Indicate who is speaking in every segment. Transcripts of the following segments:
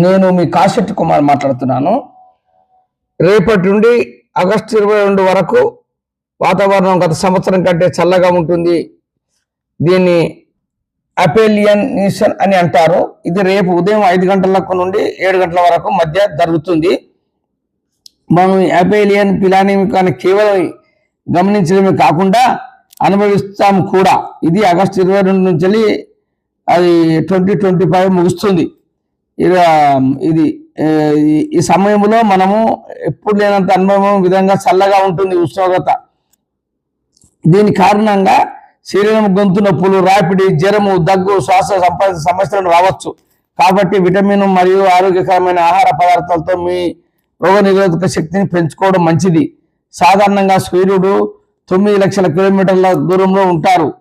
Speaker 1: నేను మీ కాశెట్టి కుమార్ మాట్లాడుతున్నాను. రేపటి నుండి ఆగస్టు ఇరవై రెండు వరకు వాతావరణం గత సంవత్సరం కంటే చల్లగా ఉంటుంది. దీన్ని అపేలియన్ నీషన్ అని అంటారు. ఇది రేపు ఉదయం ఐదు గంటలకు నుండి ఏడు గంటల వరకు మధ్య జరుగుతుంది. మనం అపేలియన్ పిలానిమికాన్ని కేవలం గమనించడమే కాకుండా అనుభవిస్తాం కూడా. ఇది ఆగస్టు ఇరవై రెండు నుంచి అది ట్వంటీ ట్వంటీ ఫైవ్ ముగుస్తుంది. ఇది ఈ- సమయంలో మనము ఎప్పుడు లేనంత అనుభవం విధంగా చల్లగా ఉంటుంది ఉష్ణోగ్రత. దీని కారణంగా శరీరం గొంతు నొప్పులు రాపిడి జ్వరము దగ్గు శ్వాస సంప- సమస్యలు రావచ్చు. కాబట్టి విటమిన్ మరియు ఆరోగ్యకరమైన ఆహార పదార్థాలతో మీ రోగ నిరోధక శక్తిని పెంచుకోవడం మంచిది. సాధారణంగా సూర్యుడు తొమ్మిది లక్షల కిలోమీటర్ల దూరంలో ఉంటారు.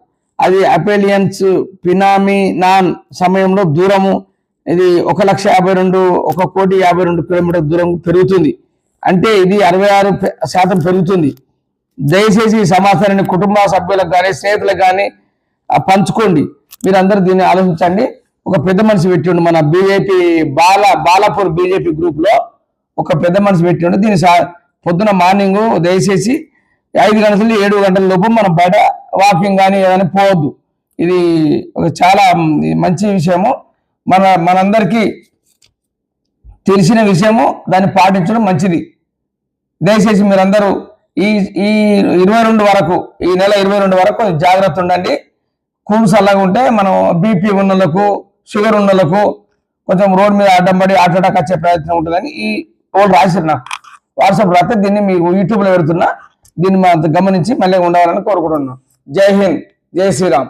Speaker 1: అది అపేలియన్స్ పినామి నాన్ సమయంలో దూరము. ఇది ఒక లక్ష యాభై రెండు ఒక కోటి యాభై రెండు కిలోమీటర్ దూరం పెరుగుతుంది. అంటే ఇది అరవై ఆరు శాతం పెరుగుతుంది. దయచేసి ఈ సమాచారాన్ని కుటుంబ సభ్యులకు కానీ స్నేహితులకు కానీ పంచుకోండి. మీరు అందరూ దీన్ని ఆలోచించండి. ఒక పెద్ద మనిషి పెట్టిండు మన బీజేపీ బాల బాలాపూర్ బీజేపీ గ్రూప్లో ఒక పెద్ద మనిషి పెట్టిండు దీన్ని సా- పొద్దున మార్నింగ్ దయచేసి ఐదు గంటల ఏడు గంటల లోపు మనం బయట వాకింగ్ కానీ ఏదైనా పోవద్దు. ఇది ఒక చాలా మంచి విషయము. మన మనందరికీ తెలిసిన విషయము దాన్ని పాటించడం మంచిది. దయచేసి మీరందరూ ఈ ఈ ఇరవై రెండు వరకు ఈ నెల ఇరవై రెండు వరకు జాగ్రత్త ఉండండి. కూమ్స్ చల్లగా ఉంటే మనం బీపీ ఉన్నలకు షుగర్ ఉన్నలకు కొంచెం రోడ్ మీద అడ్డం పడి హార్ట్ అటాక్ వచ్చే ప్రయత్నం ఉంటుందని ఈ వాళ్ళు రాసిరు నాకు వాట్సాప్ రాస్తే దీన్ని మీకు యూట్యూబ్లో పెడుతున్నా. దీన్ని మనం గమనించి మళ్ళీ ఉండాలని కోరుకుంటున్నాను. జై హింద్ జై శ్రీరామ్.